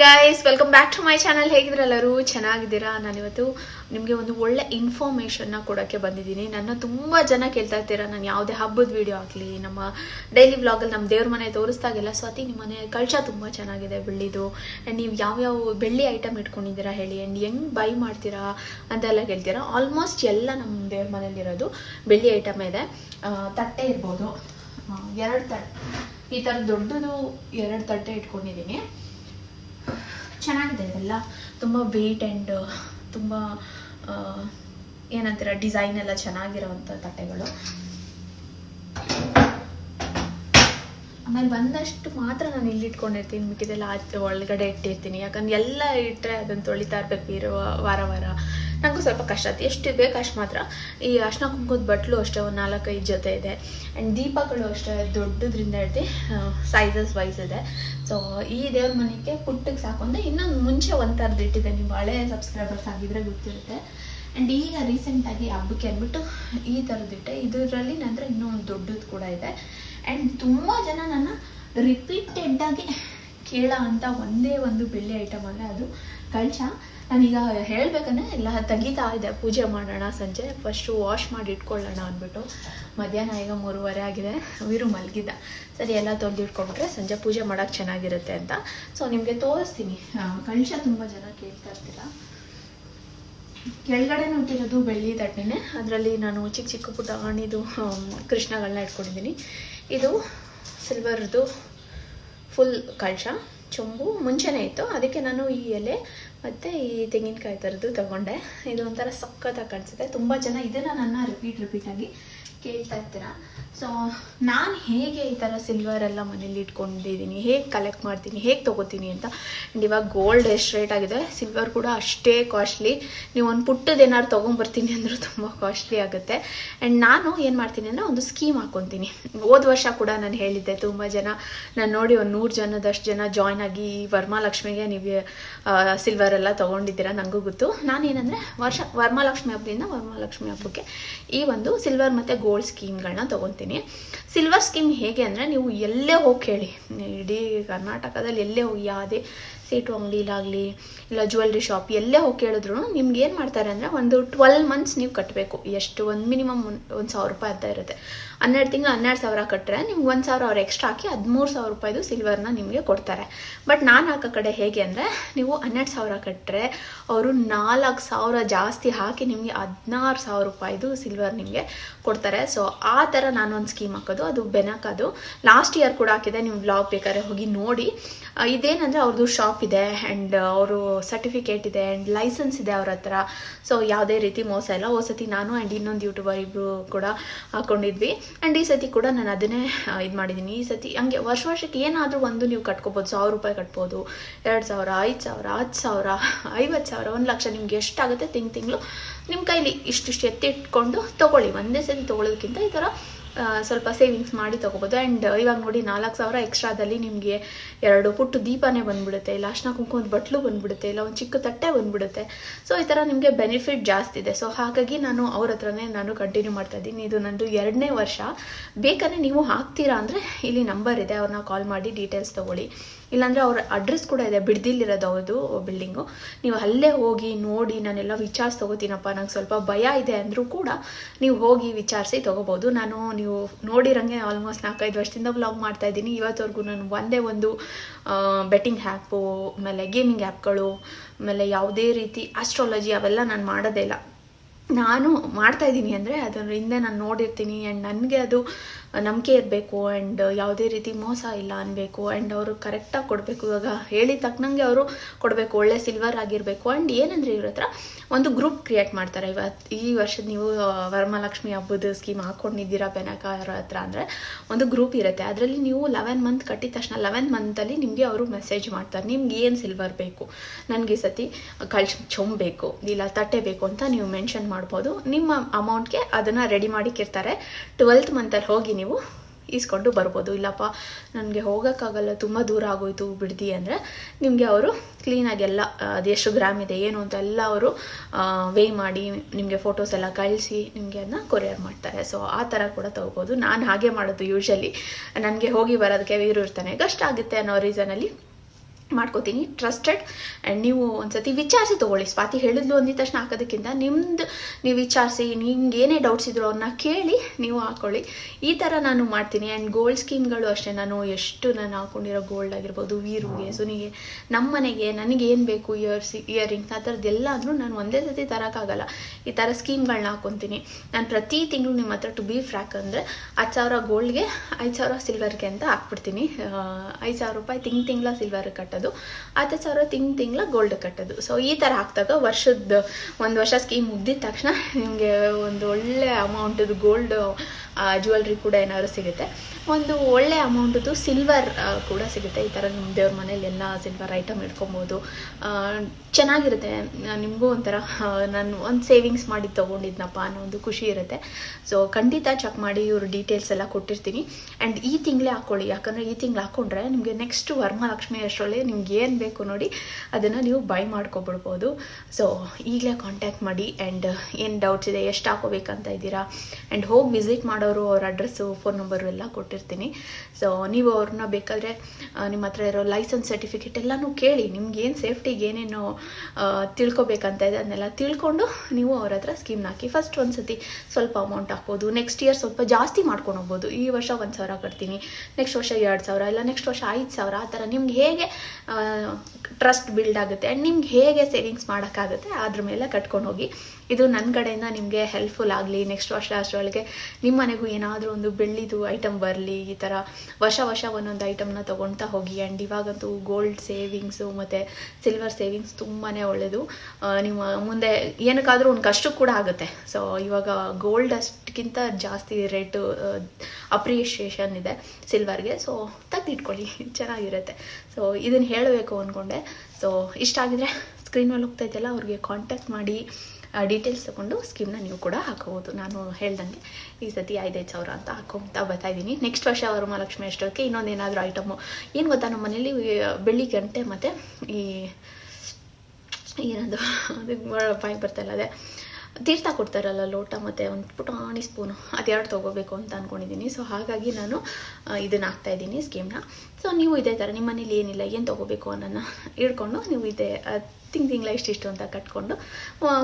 Guys welcome back to my channel ಹೇಗಿದ್ರಲ್ಲರೂ? ಚೆನ್ನಾಗಿದ್ದೀರಾ? ನಾನಿವತ್ತು ನಿಮಗೆ ಒಂದು ಒಳ್ಳೆ ಇನ್ಫಾರ್ಮೇಷನ್ನ ಕೊಡೋಕ್ಕೆ ಬಂದಿದ್ದೀನಿ. ನನ್ನ ತುಂಬ ಜನ ಕೇಳ್ತಾ ಇರ್ತೀರಾ, ನಾನು ಯಾವುದೇ ಹಬ್ಬದ ವೀಡಿಯೋ ಆಗಲಿ, ನಮ್ಮ ಡೈಲಿ ವ್ಲಾಗಲ್ಲಿ ನಮ್ಮ ದೇವ್ರ ಮನೆ ತೋರಿಸ್ದಾಗೆಲ್ಲ ಸ್ವಾತಿ ನಿಮ್ಮ ಮನೆ ಕಳ್ಚ ತುಂಬ ಚೆನ್ನಾಗಿದೆ, ಬೆಳ್ಳಿದು. ಆ್ಯಂಡ್ ನೀವು ಯಾವ್ಯಾವ ಬೆಳ್ಳಿ ಐಟಮ್ ಇಟ್ಕೊಂಡಿದ್ದೀರಾ ಹೇಳಿ. ಆ್ಯಂಡ್ ಹೆಂಗೆ ಬೈ ಮಾಡ್ತೀರಾ ಅಂತೆಲ್ಲ ಕೇಳ್ತೀರಾ. ಆಲ್ಮೋಸ್ಟ್ ಎಲ್ಲ ನಮ್ಮ ದೇವ್ರ ಮನೇಲಿರೋದು ಬೆಳ್ಳಿ ಐಟಮ್ ಇದೆ. ತಟ್ಟೆ ಇರ್ಬೋದು. ಎರಡು ತಟ್ಟೆ ಈ ಥರ ದೊಡ್ಡದು ಎರಡು ತಟ್ಟೆ ಇಟ್ಕೊಂಡಿದ್ದೀನಿ. ಚೆನ್ನಾಗಿದೆ ಇದೆಲ್ಲ. ತುಂಬ ವೇಟ್ ಆ್ಯಂಡ್ ತುಂಬ ಏನಂತೀರ ಡಿಸೈನ್ ಎಲ್ಲ ಚೆನ್ನಾಗಿರೋವಂಥ ತಟ್ಟೆಗಳು. ಆಮೇಲೆ ಒಂದಷ್ಟು ಮಾತ್ರ ನಾನು ಇಲ್ಲಿ ಇಟ್ಕೊಂಡಿರ್ತೀನಿ. ಮಿಕ್ಕಿದೆಲ್ಲ ಆಚೆ ಒಳಗಡೆ ಇಟ್ಟಿರ್ತೀನಿ. ಯಾಕಂದ್ರೆ ಎಲ್ಲ ಇಟ್ಟರೆ ಅದನ್ನು ತೊಳಿತಾ ಇರಬೇಕು ಇರೋ ವಾರ ವಾರ. ನನಗೂ ಸ್ವಲ್ಪ ಕಷ್ಟ ಆಯ್ತು. ಎಷ್ಟು ಬೇಕು ಅಷ್ಟು ಮಾತ್ರ ಈ ಅರ್ಶಿನ ಕುಂಕುದ ಬಟ್ಲು ಅಷ್ಟೇ ಒಂದು ನಾಲ್ಕೈದು ಜೊತೆ ಇದೆ. ಆ್ಯಂಡ್ ದೀಪಗಳು ಅಷ್ಟೇ ದೊಡ್ಡದ್ರಿಂದ ಹಿಡ್ದು ಸೈಜಸ್ ವೈಸ್ ಇದೆ. ಸೊ ಈ ದೇವ್ರ ಮನೆಗೆ ಪುಟ್ಟಕ್ಕೆ ಸಾಕು ಅಂದರೆ ಇನ್ನೊಂದು ಮುಂಚೆ ಒಂದು ಥರದ್ದು ಇಟ್ಟಿದೆ. ನೀವು ಹಳೆ ಸಬ್ಸ್ಕ್ರೈಬರ್ಸ್ ಆಗಿದ್ರೆ ಗೊತ್ತಿರುತ್ತೆ. ಆ್ಯಂಡ್ ಈಗ ರೀಸೆಂಟಾಗಿ ಹಬ್ಬಕ್ಕೆ ಅಂದ್ಬಿಟ್ಟು ಈ ಥರದ್ದಿಟ್ಟೆ ಇದರಲ್ಲಿ ನಂತರ ಇನ್ನೂ ಒಂದು ದೊಡ್ಡದು ಕೂಡ ಇದೆ. ಆ್ಯಂಡ್ ತುಂಬ ಜನ ನನ್ನ ರಿಪೀಟೆಡ್ಡಾಗಿ ಕೇಳೋ ಅಂತ ಒಂದೇ ಒಂದು ಬೆಳ್ಳಿ ಐಟಮ್ ಅಂದರೆ ಅದು ಕಳಶ ನಾನೀಗ ಹೇಳಬೇಕಂದ್ರೆ ಎಲ್ಲ ತೆಗಿತಾ ಇದೆ. ಪೂಜೆ ಮಾಡೋಣ ಸಂಜೆ. ಫಸ್ಟು ವಾಶ್ ಮಾಡಿ ಇಟ್ಕೊಳ್ಳೋಣ ಅಂದ್ಬಿಟ್ಟು. ಮಧ್ಯಾಹ್ನ ಈಗ ಮೂರುವರೆ ಆಗಿದೆ. ವೀರು ಮಲಗಿದ್ದ. ಸರಿ, ಎಲ್ಲ ತೊಳೆದು ಇಟ್ಕೊಂಡ್ಬಿಟ್ರೆ ಸಂಜೆ ಪೂಜೆ ಮಾಡೋಕ್ಕೆ ಚೆನ್ನಾಗಿರುತ್ತೆ ಅಂತ. ಸೊ ನಿಮಗೆ ತೋರಿಸ್ತೀನಿ. ಕಳಶ ತುಂಬ ಜನ ಕೇಳ್ತಾ ಇರ್ತೀರ? ಕೆಳಗಡೆ ಇಟ್ಟಿರೋದು ಬೆಳ್ಳಿ ತಟ್ಟೆನೆ. ಅದರಲ್ಲಿ ನಾನು ಚಿಕ್ಕ ಚಿಕ್ಕ ಪುಟ್ಟ ಹಣ್ಣಿದು ಕೃಷ್ಣಗಳನ್ನ ಇಟ್ಕೊಂಡಿದ್ದೀನಿ. ಇದು ಸಿಲ್ವರ್ದು ಫುಲ್ ಕಳಶ, ಚೊಂಬು, ಮುಂಚೆನೇ ಇತ್ತು. ಅದಕ್ಕೆ ನಾನು ಈ ಎಲೆ ಮತ್ತು ಈ ತೆಂಗಿನಕಾಯಿ ಥರದ್ದು ತಗೊಂಡೆ. ಇದು ಒಂಥರ ಸಖತ್ತಾಗಿ ಕಾಣಿಸುತ್ತೆ. ತುಂಬ ಜನ ಇದನ್ನು ನನ್ನ ರಿಪೀಟ್ ರಿಪೀಟಾಗಿ ಕೇಳ್ತಾ ಇರ್ತೀರ ಸೊ ನಾನು ಹೇಗೆ ಈ ಥರ ಸಿಲ್ವರ್ ಎಲ್ಲ ಮನೇಲಿ ಇಟ್ಕೊಂಡಿದ್ದೀನಿ, ಹೇಗೆ ಕಲೆಕ್ಟ್ ಮಾಡ್ತೀನಿ, ಹೇಗೆ ತೊಗೋತೀನಿ ಅಂತ ಆ್ಯಂಡ್ ಇವಾಗ ಗೋಲ್ಡ್ ಎಷ್ಟು ರೇಟ್ ಆಗಿದೆ ಸಿಲ್ವರ್ ಕೂಡ ಅಷ್ಟೇ ಕಾಸ್ಟ್ಲಿ ನೀವು ಒಂದು ಪುಟ್ಟದ ಏನಾದ್ರು ತೊಗೊಂಬರ್ತೀನಿ ಅಂದರೂ ತುಂಬ ಕಾಸ್ಟ್ಲಿ ಆಗುತ್ತೆ. ಆ್ಯಂಡ್ ನಾನು ಏನು ಮಾಡ್ತೀನಿ ಅಂದರೆ ಒಂದು ಸ್ಕೀಮ್ ಹಾಕ್ಕೊತೀನಿ ಹೋದ ವರ್ಷ ಕೂಡ ನಾನು ಹೇಳಿದ್ದೆ, ತುಂಬ ಜನ ನಾನು ನೋಡಿ ಒಂದು ನೂರು ಜನದಷ್ಟು ಜನ ಜಾಯ್ನ್ ಆಗಿ ವರ್ಮಾಲಕ್ಷ್ಮಿಗೆ ನೀವು ಸಿಲ್ವರ್ ಎಲ್ಲ ತೊಗೊಂಡಿದ್ದೀರಾ ನನಗೂ ಗೊತ್ತು. ನಾನೇನಂದರೆ ವರ್ಷ, ವರ್ಮಾಲಕ್ಷ್ಮಿ ಹಬ್ಬದಿಂದ ವರ್ಮಾಲಕ್ಷ್ಮಿ ಹಬ್ಬಕ್ಕೆ ಈ ಒಂದು ಸಿಲ್ವರ್ ಮತ್ತು ಗೋಲ್ಡ್ ಸ್ಕೀಮ್ಗಳನ್ನ ತೊಗೊತೀನಿ. ಸಿಲ್ವರ್ ಸ್ಕೀಮ್ ಹೇಗೆ ಅಂದರೆ ನೀವು ಎಲ್ಲೇ ಹೋಗಿ ಕೇಳಿ. ಇಡೀ ಕರ್ನಾಟಕದಲ್ಲಿ ಎಲ್ಲೇ ಹೋಗಿ, ಯಾವುದೇ ಸೀಟು ಅಂಗಡಿಲಾಗಲಿ ಇಲ್ಲ ಜ್ಯುವೆಲ್ರಿ ಶಾಪ್ ಎಲ್ಲೇ ಹೋಗಿ ಕೇಳಿದ್ರು ನಿಮ್ಗೆ ಏನು ಮಾಡ್ತಾರೆ ಅಂದರೆ ಒಂದು ಟ್ವೆಲ್ ಮಂತ್ಸ್ ನೀವು ಕಟ್ಟಬೇಕು ಎಷ್ಟು ಒಂದು ಮಿನಿಮಮ್ ಒಂದು ಸಾವಿರ ರೂಪಾಯಿ ಅಂತ ಇರುತ್ತೆ. ಹನ್ನೆರಡು ತಿಂಗಳು ಹನ್ನೆರಡು ಸಾವಿರ ಕಟ್ಟರೆ ನಿಮ್ಗೆ ಒಂದು ಸಾವಿರ ಅವ್ರು ಎಕ್ಸ್ಟ್ರಾ ಹಾಕಿ ಹದಿಮೂರು ಸಾವಿರ ರೂಪಾಯಿದು ಸಿಲ್ವರ್ನ ನಿಮಗೆ ಕೊಡ್ತಾರೆ. ಬಟ್ ನಾನು ಹಾಕೋ ಕಡೆ ಹೇಗೆ ಅಂದರೆ ನೀವು ಹನ್ನೆರಡು ಸಾವಿರ ಕಟ್ಟರೆ ಅವರು ನಾಲ್ಕು ಸಾವಿರ ಜಾಸ್ತಿ ಹಾಕಿ ನಿಮಗೆ ಹದಿನಾರು ಸಾವಿರ ರೂಪಾಯಿದು ಸಿಲ್ವರ್ ನಿಮಗೆ ಕೊಡ್ತಾರೆ. ಸೊ ಆ ಥರ ನಾನು ಒಂದು ಸ್ಕೀಮ್ ಹಾಕೋದು, ಅದು ಬೆನಕದು. ಲಾಸ್ಟ್ ಇಯರ್ ಕೂಡ ಹಾಕಿದೆ ನೀವು ಬ್ಲಾಗ್ ಬೇಕಾದ್ರೆ ಹೋಗಿ ನೋಡಿ. ಇದೇನಂದರೆ ಅವ್ರದ್ದು ಶಾಪ್ ಇದೆ ಆ್ಯಂಡ್ ಅವರು ಸರ್ಟಿಫಿಕೇಟ್ ಇದೆ ಆ್ಯಂಡ್ ಲೈಸೆನ್ಸ್ ಇದೆ ಅವ್ರ ಹತ್ರ. ಸೊ ಯಾವುದೇ ರೀತಿ ಮೋಸ ಇಲ್ಲ. ಓ ಸತಿ ನಾನು ಆ್ಯಂಡ್ ಇನ್ನೊಂದು ಯೂಟ್ಯೂಬರ್ ಇಬ್ಬರು ಕೂಡ ಹಾಕ್ಕೊಂಡಿದ್ವಿ ಆ್ಯಂಡ್ ಈ ಸತಿ ಕೂಡ ನಾನು ಅದನ್ನೇ ಇದು ಮಾಡಿದ್ದೀನಿ ಈ ಸತಿ ಹಂಗೆ ವರ್ಷ ವರ್ಷಕ್ಕೆ ಏನಾದರೂ ಒಂದು ನೀವು ಕಟ್ಕೋಬೋದು. ಸಾವಿರ ರೂಪಾಯಿ ಕಟ್ಬೋದು, ಎರಡು ಸಾವಿರ, ಐದು ಸಾವಿರ ಹತ್ತು ಸಾವಿರ, ಐವತ್ತು ಸಾವಿರ, ಒಂದು ಲಕ್ಷ ನಿಮ್ಗೆ ಎಷ್ಟಾಗುತ್ತೆ ತಿಂಗ್ ತಿಂಗಳು ನಿಮ್ಮ ಕೈಲಿ ಇಷ್ಟಿಷ್ಟು ಎತ್ತಿಟ್ಕೊಂಡು ತೊಗೊಳ್ಳಿ. ಒಂದೇ ಸತಿ ತೊಗೊಳೋದಕ್ಕಿಂತ ಈ ಥರ ಸ್ವಲ್ಪ ಸೇವಿಂಗ್ಸ್ ಮಾಡಿ ತೊಗೋಬೋದು. ಆ್ಯಂಡ್ ಇವಾಗ ನೋಡಿ ನಾಲ್ಕು ಸಾವಿರ ಎಕ್ಸ್ಟ್ರಾದಲ್ಲಿ ನಿಮಗೆ ಎರಡು ಪುಟ್ಟು ದೀಪನೇ ಬಂದ್ಬಿಡುತ್ತೆ. ಇಲ್ಲ ಅರ್ಶಿನ ಕುಂಕುಮದ ಬಟ್ಲು ಬಂದ್ಬಿಡುತ್ತೆ. ಇಲ್ಲ, ಒಂದು ಚಿಕ್ಕ ತಟ್ಟೆ ಬಂದ್ಬಿಡುತ್ತೆ. ಸೊ ಈ ಥರ ನಿಮಗೆ ಬೆನಿಫಿಟ್ ಜಾಸ್ತಿ ಇದೆ. ಸೊ ಹಾಗಾಗಿ ನಾನು ಅವ್ರ ಹತ್ರನೇ ನಾನು ಕಂಟಿನ್ಯೂ ಮಾಡ್ತಾ ಇದ್ದೀನಿ. ಇದು ನಂದು ಎರಡನೇ ವರ್ಷ. ಬೇಕಾದ್ರೆ ನೀವು ಹಾಕ್ತೀರಾ ಅಂದರೆ ಇಲ್ಲಿ ನಂಬರ್ ಇದೆ. ಅವ್ರನ್ನ ಕಾಲ್ ಮಾಡಿ ಡೀಟೇಲ್ಸ್ ತೊಗೊಳ್ಳಿ. ಇಲ್ಲಾಂದರೆ ಅವ್ರ ಅಡ್ರೆಸ್ ಕೂಡ ಇದೆ, ಬಿಡ್ದಿಲ್ಲಿರೋದು ಅವ್ರದ್ದು ಬಿಲ್ಡಿಂಗು ನೀವು ಅಲ್ಲೇ ಹೋಗಿ ನೋಡಿ, ನಾನೆಲ್ಲ ವಿಚಾರಿಸಿ ತಗೋತೀನಪ್ಪ, ನಂಗೆ ಸ್ವಲ್ಪ ಭಯ ಇದೆ ಅಂದರೂ ಕೂಡ ನೀವು ಹೋಗಿ ವಿಚಾರಿಸಿ ತೊಗೋಬೋದು. ನಾನು ನೀವು ನೋಡಿರಂಗೆ ಆಲ್ಮೋಸ್ಟ್ ನಾಲ್ಕೈದು ವರ್ಷದಿಂದ ವ್ಲಾಗ್ ಮಾಡ್ತಾ ಇದ್ದೀನಿ. ಇವತ್ತವರೆಗೂ ನಾನು ಒಂದೇ ಒಂದು ಬೆಟ್ಟಿಂಗ್ ಆ್ಯಪು ಆಮೇಲೆ ಗೇಮಿಂಗ್ ಆ್ಯಪ್ಗಳು ಆಮೇಲೆ ಯಾವುದೇ ರೀತಿ ಆಸ್ಟ್ರಾಲಜಿ ಅವೆಲ್ಲ ನಾನು ಮಾಡೋದೇ ಇಲ್ಲ. ನಾನು ಮಾಡ್ತಾ ಇದ್ದೀನಿ ಅಂದರೆ ಅದರ ಹಿಂದೆ ನಾನು ನೋಡಿರ್ತೀನಿ. ಆ್ಯಂಡ್ ನನಗೆ ಅದು ನಂಬಿಕೆ ಇರಬೇಕು ಆ್ಯಂಡ್ ಯಾವುದೇ ರೀತಿ ಮೋಸ ಇಲ್ಲ ಅನ್ನಬೇಕು ಆ್ಯಂಡ್ ಅವರು ಕರೆಕ್ಟಾಗಿ ಕೊಡಬೇಕು. ಇವಾಗ ಹೇಳಿದ ತಕ್ಕನಂಗೆ ಅವರು ಕೊಡಬೇಕು, ಒಳ್ಳೆ ಸಿಲ್ವರ್ ಆಗಿರಬೇಕು ಆ್ಯಂಡ್ ಏನಂದರೆ ಇವ್ರ ಹತ್ರ ಒಂದು ಗ್ರೂಪ್ ಕ್ರಿಯೇಟ್ ಮಾಡ್ತಾರೆ. ಇವತ್ತು ಈ ವರ್ಷದ ನೀವು ವರಮಹಾಲಕ್ಷ್ಮಿ ಹಬ್ಬದ ಸ್ಕೀಮ್ ಹಾಕ್ಕೊಂಡಿದ್ದೀರಾ ಬೆನಕ ಅವ್ರ ಹತ್ರ ಅಂದರೆ ಒಂದು ಗ್ರೂಪ್ ಇರುತ್ತೆ. ಅದರಲ್ಲಿ ನೀವು ಲೆವೆನ್ ಮಂತ್ ಕಟ್ಟಿದ ತಕ್ಷಣ ಲೆವೆನ್ ಮಂತಲ್ಲಿ ನಿಮಗೆ ಅವರು ಮೆಸೇಜ್ ಮಾಡ್ತಾರೆ. ನಿಮ್ಗೆ ಏನು ಸಿಲ್ವರ್ ಬೇಕು? ನನಗೆ ಈ ಸತಿ ಕಳ್ಸಿ ಚೊಂಬೇಕು ಬೇಕು, ಇಲ್ಲ ತಟ್ಟೆ ಬೇಕು ಅಂತ ನೀವು ಮೆನ್ಷನ್ ಮಾಡ್ಬೋದು. ನಿಮ್ಮ ಅಮೌಂಟ್ಗೆ ಅದನ್ನು ರೆಡಿ ಮಾಡಿಕ್ಕಿರ್ತಾರೆ ಟ್ವೆಲ್ತ್ ಮಂತಲ್ಲಿ ಹೋಗಿ ನೀವು ಈಸ್ಕೊಂಡು ಬರ್ಬೋದು. ಇಲ್ಲಪ್ಪ, ನನಗೆ ಹೋಗೋಕ್ಕಾಗಲ್ಲ, ತುಂಬ ದೂರ ಆಗೋಯ್ತು ಬಿಡ್ತಿ ಅಂದರೆ ನಿಮಗೆ ಅವರು ಕ್ಲೀನಾಗಿ ಎಲ್ಲ ಅದೆಷ್ಟು ಗ್ರಾಮ್ ಇದೆ, ಏನು ಅಂತ ಎಲ್ಲ ಅವರು ವೇ ಮಾಡಿ ನಿಮಗೆ ಫೋಟೋಸ್ ಎಲ್ಲ ಕಳಿಸಿ ನಿಮಗೆ ಅದನ್ನ ಕೊರಿಯರ್ ಮಾಡ್ತಾರೆ. ಸೊ ಆ ಥರ ಕೂಡ ತೊಗೋಬೋದು. ನಾನು ಹಾಗೆ ಮಾಡೋದು ಯೂಶ್ವಲಿ ನನಗೆ ಹೋಗಿ ಬರೋದಕ್ಕೆ ವೀರು ಇರ್ತಾನೆ ಕಷ್ಟ ಆಗುತ್ತೆ ಅನ್ನೋ ರೀಸನಲ್ಲಿ ಮಾಡ್ಕೋತೀನಿ. ಟ್ರಸ್ಟೆಡ್ ಆ್ಯಂಡ್ ನೀವು ಒಂದ್ಸತಿ ವಿಚಾರಿಸಿ ತೊಗೊಳ್ಳಿ. ಸ್ವಾತಿ ಹೇಳಿದ್ಲು ಅಂದಿದ ತಕ್ಷಣ ಹಾಕೋದಕ್ಕಿಂತ ನಿಮ್ದು ನೀವು ವಿಚಾರಿಸಿ, ನಿಮ್ಗೆ ಏನೇ ಡೌಟ್ಸ್ ಇದ್ರು ಅವ್ರನ್ನ ಕೇಳಿ ನೀವು ಹಾಕೊಳ್ಳಿ. ಈ ಥರ ನಾನು ಮಾಡ್ತೀನಿ. ಆ್ಯಂಡ್ ಗೋಲ್ಡ್ ಸ್ಕೀಮ್ಗಳು ಅಷ್ಟೇ. ನಾನು ಎಷ್ಟು ನಾನು ಹಾಕೊಂಡಿರೋ ಗೋಲ್ಡ್ ಆಗಿರ್ಬೋದು, ವೀರುಗೆ, ಸುನಿಗೆ ನಮ್ಮ ಮನೆಗೆ ನನಗೆ ಬೇಕು ಇಯರ್ಸ್ ಇಯರಿಂಗ್ಸ್ ಆ ಥರದ್ದೆಲ್ಲ ನಾನು ಒಂದೇ ಸತಿ ತರೋಕ್ಕಾಗಲ್ಲ. ಈ ಥರ ಸ್ಕೀಮ್ಗಳನ್ನ ಹಾಕೊತೀನಿ. ನಾನು ಪ್ರತಿ ತಿಂಗಳು ನಿಮ್ಮ ಹತ್ರ ಟು ಬಿ ಫ್ರ್ಯಾಕ್ ಅಂದರೆ ಹತ್ತು ಸಾವಿರ ಗೋಲ್ಡ್ಗೆ ಐದು ಸಾವಿರ ಸಿಲ್ವರ್ಗೆ ಅಂತ ಹಾಕ್ಬಿಡ್ತೀನಿ. ಐದು ಸಾವಿರ ರೂಪಾಯಿ ತಿಂಗ್ ತಿಂಗಳ ಸಿಲ್ವರ್ ಕಟ್ಟೋದು. ಹತ್ತು ಸಾವಿರ ತಿಂಗ್ ತಿಂಗಳ ಗೋಲ್ಡ್ ಕಟ್ಟೋದು. ಸೊ ಈ ಥರ ಹಾಕಿದಾಗ ವರ್ಷದ ಒಂದು ವರ್ಷ ಸ್ಕೀಮ್ ಮುಗ್ದಿದ ತಕ್ಷಣ ನಿಮಗೆ ಒಂದು ಒಳ್ಳೆ ಅಮೌಂಟದು ಗೋಲ್ಡ್ ಜ್ಯುವೆಲ್ರಿ ಕೂಡ ಏನಾದ್ರು ಸಿಗುತ್ತೆ. ಒಂದು ಒಳ್ಳೆ ಅಮೌಂಟದು ಸಿಲ್ವರ್ ಕೂಡ ಸಿಗುತ್ತೆ. ಈ ಥರ ನಿಮ್ಮ ದೇವ್ರ ಮನೇಲಿ ಎಲ್ಲ ಸಿಲ್ವರ್ ಐಟಮ್ ಇಟ್ಕೊಬೋದು. ಚೆನ್ನಾಗಿರುತ್ತೆ. ನಿಮಗೂ ಒಂಥರ ನಾನು ಒಂದು ಸೇವಿಂಗ್ಸ್ ಮಾಡಿ ತೊಗೊಂಡಿದ್ನಪ್ಪ ಅನ್ನೋ ಒಂದು ಖುಷಿ ಇರುತ್ತೆ. ಸೊ ಖಂಡಿತ ಚೆಕ್ ಮಾಡಿ ಇವ್ರ ಡೀಟೇಲ್ಸ್ ಎಲ್ಲ ಕೊಟ್ಟಿರ್ತೀನಿ. ಆ್ಯಂಡ್ ಈ ತಿಂಗಳೇ ಹಾಕ್ಕೊಳ್ಳಿ ಯಾಕಂದರೆ ಈ ತಿಂಗಳು ಹಾಕ್ಕೊಂಡ್ರೆ ನಿಮಗೆ ನೆಕ್ಸ್ಟ್ ವರ್ಮಲಕ್ಷ್ಮಿ ಅಷ್ಟರಲ್ಲಿ ನಿಮ್ಗೆ ಏನು ಬೇಕು ನೋಡಿ ಅದನ್ನು ನೀವು ಬೈ ಮಾಡ್ಕೊಬಿಡ್ಬೋದು. ಸೊ ಈಗಲೇ ಕಾಂಟ್ಯಾಕ್ಟ್ ಮಾಡಿ ಆ್ಯಂಡ್ ಏನು ಡೌಟ್ಸ್ ಇದೆ, ಎಷ್ಟು ಹಾಕೋಬೇಕಂತ ಇದ್ದೀರಾ? ಆ್ಯಂಡ್ ಹೋಗಿ ವಿಸಿಟ್ ಮಾಡೋರು ಅವ್ರ ಅಡ್ರೆಸ್ಸು ಫೋನ್ ನಂಬರು ಎಲ್ಲ ಕೊಟ್ಟಿರ್ತೀನಿ. ಸೊ ನೀವು ಅವ್ರನ್ನ ಬೇಕಾದರೆ ನಿಮ್ಮ ಹತ್ರ ಇರೋ ಲೈಸೆನ್ಸ್ ಸರ್ಟಿಫಿಕೇಟ್ ಎಲ್ಲನೂ ಕೇಳಿ, ನಿಮ್ಗೆ ಏನು ಸೇಫ್ಟಿಗೆ ಏನೇನು ತಿಳ್ಕೊಬೇಕಂತ ಇದೆ ಅದನ್ನೆಲ್ಲ ತಿಳ್ಕೊಂಡು ನೀವು ಅವ್ರ ಹತ್ರ ಸ್ಕೀಮ್ನ ಹಾಕಿ ಫಸ್ಟ್ ಒಂದು ಸತಿ ಸ್ವಲ್ಪ ಅಮೌಂಟ್ ಹಾಕ್ಬೋದು ನೆಕ್ಸ್ಟ್ ಇಯರ್ ಸ್ವಲ್ಪ ಜಾಸ್ತಿ ಮಾಡ್ಕೊಂಡು ಹೋಗ್ಬೋದು. ಈ ವರ್ಷ ಒಂದು ಸಾವಿರ ಕಟ್ತೀನಿ ನೆಕ್ಸ್ಟ್ ವರ್ಷ ಎರಡು ಸಾವಿರ, ಇಲ್ಲ ನೆಕ್ಸ್ಟ್ ವರ್ಷ ಐದು ಸಾವಿರ, ಆ ಥರ ನಿಮ್ಗೆ ಹೇಗೆ ಟ್ರಸ್ಟ್ ಬಿಲ್ಡ್ ಆಗುತ್ತೆ ಆ್ಯಂಡ್ ನಿಮ್ಗೆ ಹೇಗೆ ಸೇವಿಂಗ್ಸ್ ಮಾಡೋಕ್ಕಾಗುತ್ತೆ, ಅದ್ರ ಮೇಲೆ ಕಟ್ಕೊಂಡು ಹೋಗಿ. ಇದು ನನ್ನ ಕಡೆಯಿಂದ ನಿಮಗೆ ಹೆಲ್ಪ್ಫುಲ್ ಆಗಲಿ ನೆಕ್ಸ್ಟ್ ವರ್ಷ ಅಷ್ಟರೊಳಗೆ ನಿಮ್ಮ ಮನೆಗೂ ಏನಾದರೂ ಒಂದು ಬೆಳ್ಳಿದು ಐಟಮ್ ಬರಲಿ, ಈ ಥರ ವರ್ಷ ವರ್ಷ ಒಂದೊಂದು ಐಟಮ್ನ ತೊಗೊಳ್ತಾ ಹೋಗಿ. ಆ್ಯಂಡ್ ಇವಾಗಂತೂ ಗೋಲ್ಡ್ ಸೇವಿಂಗ್ಸು ಮತ್ತು ಸಿಲ್ವರ್ ಸೇವಿಂಗ್ಸ್ ತುಂಬಾ ಒಳ್ಳೆಯದು ನಿಮ್ಮ ಮುಂದೆ ಏನಕ್ಕಾದರೂ ಒಂದು ಕಷ್ಟಕ್ಕೆ ಕೂಡ ಆಗುತ್ತೆ. ಸೊ ಇವಾಗ ಗೋಲ್ಡ್ ಅಷ್ಟಕ್ಕಿಂತ ಜಾಸ್ತಿ ರೇಟು ಅಪ್ರಿಷಿಯೇಷನ್ ಇದೆ ಸಿಲ್ವರ್ಗೆ ಸೊ ತೆಗೆದಿಟ್ಕೊಳ್ಳಿ, ಚೆನ್ನಾಗಿರುತ್ತೆ. ಸೊ ಇದನ್ನು ಹೇಳಬೇಕು ಅಂದ್ಕೊಂಡೆ ಸೊ ಇಷ್ಟ ಆಗಿದ್ರೆ ಸ್ಕ್ರೀನ್ ಮೇಲೆ ಹೋಗ್ತಾ ಅವ್ರಿಗೆ ಕಾಂಟ್ಯಾಕ್ಟ್ ಮಾಡಿ. ಡೀಟೇಲ್ಸ್ ತೊಗೊಂಡು ಸ್ಕೀಮ್ನ ನೀವು ಕೂಡ ಹಾಕೋಬೋದು ನಾನು ಹೇಳ್ದಂಗೆ ಈ ಸತಿ ಐದೈದು ಸಾವಿರ ಅಂತ ಹಾಕೋತಾ ಬರ್ತಾ ಇದ್ದೀನಿ. ನೆಕ್ಸ್ಟ್ ವರ್ಷ ವರಮಹಾಲಕ್ಷ್ಮಿ ಇನ್ನೊಂದು ಏನಾದರೂ ಐಟಮು ಏನು ಗೊತ್ತಾ, ನಮ್ಮ ಮನೇಲಿ ಬೆಳ್ಳಿ ಗಂಟೆ ಮತ್ತು ಈ ಏನದು ಅದಕ್ಕೆ ಬಾಯಿ ಬರ್ತಾಯಿಲ್ಲ ಅದೇ ತೀರ್ಥ ಕೊಡ್ತಾರಲ್ಲ, ಲೋಟ ಮತ್ತು ಒಂದು ಪುಟಾಣಿ ಸ್ಪೂನು ಅದೆರಡು ತೊಗೋಬೇಕು ಅಂತ ಅಂದ್ಕೊಂಡಿದ್ದೀನಿ ಸೊ ಹಾಗಾಗಿ ನಾನು ಇದನ್ನು ಹಾಕ್ತಾ ಇದ್ದೀನಿ ಸ್ಕೀಮ್ನ ಸೊ ನೀವು ಇದೇ ಥರ ನಿಮ್ಮ ಮನೇಲಿ ಏನಿಲ್ಲ, ಏನು ತೊಗೋಬೇಕು ಅನ್ನೋನ್ನ ಇಡ್ಕೊಂಡು ನೀವು ಇದೇ ತಿಂಗ್ ತಿಂಗಳ ಇಷ್ಟಿಷ್ಟು ಅಂತ ಕಟ್ಕೊಂಡು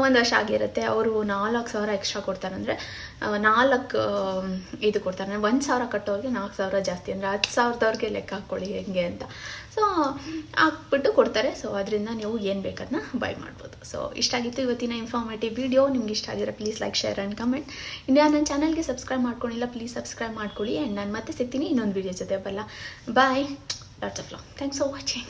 ಒಂದು ವರ್ಷ ಆಗಿರುತ್ತೆ. ಅವರು ನಾಲ್ಕು ಸಾವಿರ ಎಕ್ಸ್ಟ್ರಾ ಕೊಡ್ತಾರಂದರೆ ನಾಲ್ಕು ಇದು ಕೊಡ್ತಾರೆ ಒಂದು ಸಾವಿರ ಕಟ್ಟೋರಿಗೆ ನಾಲ್ಕು ಸಾವಿರ ಜಾಸ್ತಿ, ಅಂದರೆ ಹತ್ತು ಸಾವಿರದವ್ರಿಗೆ ಲೆಕ್ಕ ಹಾಕ್ಕೊಳ್ಳಿ ಹೆಂಗೆ ಅಂತ. ಸೊ ಹಾಕ್ಬಿಟ್ಟು ಕೊಡ್ತಾರೆ. ಸೊ ಅದರಿಂದ ನೀವು ಏನು ಬೇಕದನ್ನ ಬೈ ಮಾಡ್ಬೋದು. ಸೊ ಇಷ್ಟ ಆಗಿತ್ತು ಇವತ್ತಿನ ಇನ್ಫಾರ್ಮೇಟಿವ್ ವಿಡಿಯೋ ನಿಮ್ಗೆ ಇಷ್ಟ ಆಗಿದ್ರೆ please like share and comment India ನನ್ನ ಚಾನಲ್ಗೆ ಸಬ್ಸ್ಕ್ರೈಬ್ ಮಾಡ್ಕೊಂಡಿಲ್ಲ ಪ್ಲೀಸ್ ಸಬ್ಸ್ಕ್ರೈಬ್ ಮಾಡ್ಕೊಳ್ಳಿ. ಆ್ಯಂಡ್ ನಾನು ಮತ್ತೆ ಸಿಗ್ತೀನಿ ಇನ್ನೊಂದು ವಿಡಿಯೋ ಜೊತೆ. ಬಲ್ಲ. Bye lots of love thanks for watching